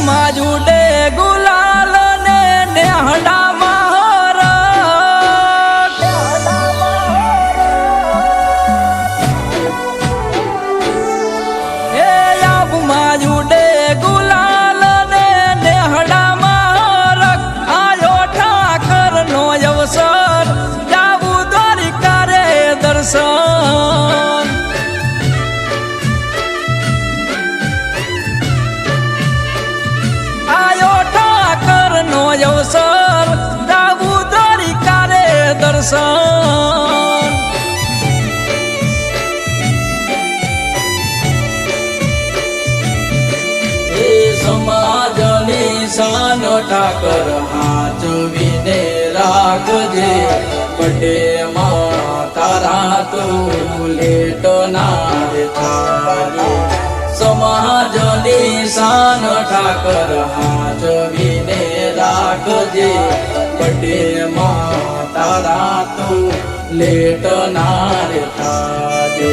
সমাজ উড়ে গুলা દર્શન એ સમાજની શાન ઠાકર હાચવીને રાખજે. પટે માં તારા તું લેટ ના રે થાજે સમાજની શાન ઠાકર હાચવીને તારા તું લેટ ના રે થાજે